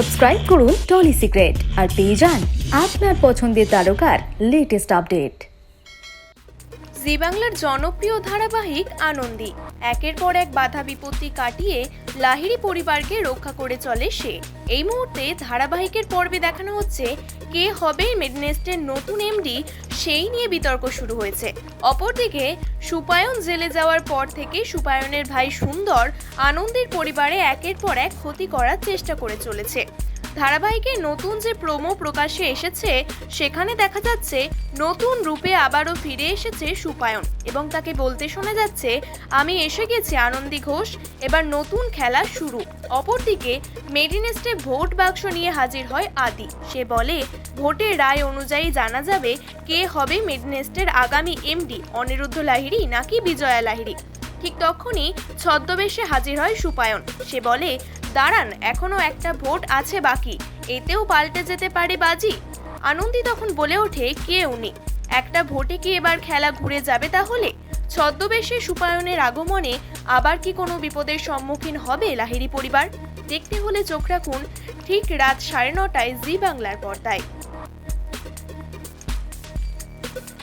Subscribe করুন trolley secret আর পেয়ে যান আপনার পছন্দের তারকার লেটেস্ট আপডেট জি বাংলার জনপ্রিয় ধারাবাহিক আনন্দী। একের পর এক বাধা বিপত্তি কাটিয়ে লাহিড়ী পরিবারকে রক্ষা করে চলে সে। এই মুহূর্তে ধারাবাহিকের পর্বে দেখানো হচ্ছে কে হবে মেডনেস্টের নতুন এমডি, সেই নিয়ে বিতর্ক শুরু হয়েছে। অপরদিকে সুপায়ন জেলে যাওয়ার পর থেকে সুপায়নের ভাই সুন্দর আনন্দের পরিবারে একের পর এক ক্ষতি করার চেষ্টা করে চলেছে। ধারাবাহিকে নতুন যে প্রোমো প্রকাশে এসেছে, সেখানে দেখা যাচ্ছে নতুন রূপে আবারও ফিরে এসেছে সুপায়ন। এবং তাকে বলতে শোনা যাচ্ছে, আমি এসে গেছি আনন্দী ঘোষ, এবার নতুন খেলা শুরু। অপরদিকে মেডিনেস্টে ভোট বাক্স নিয়ে হাজির হয় আদি। সে বলে, ভোটের রায় অনুযায়ী জানা যাবে কে হবে মেডিনেস্টের আগামী এমডি, অনিরুদ্ধ লাহিড়ি নাকি বিজয়া লাহিড়ী? ঠিক তখনই ছদ্মবেশে হাজির হয় সুপায়ন। সে বলে, দাঁড়ান, এখনও একটা ভোট আছে বাকি। এতেও পাল্টে যেতে পারে বাজি? আনন্দি তখন বলে ওঠে কে উনি একটা ভোটে কি এবার খেলা ঘুরে যাবে তাহলে? ছদ্মবেশে সুপায়নের আগমনে আবার কি কোনো বিপদের সম্মুখীন হবে লাহিড়ী পরিবার? দেখতে হলে চোখ রাখুন, ঠিক রাত সাড়ে নটায় জি বাংলার পর্দায়।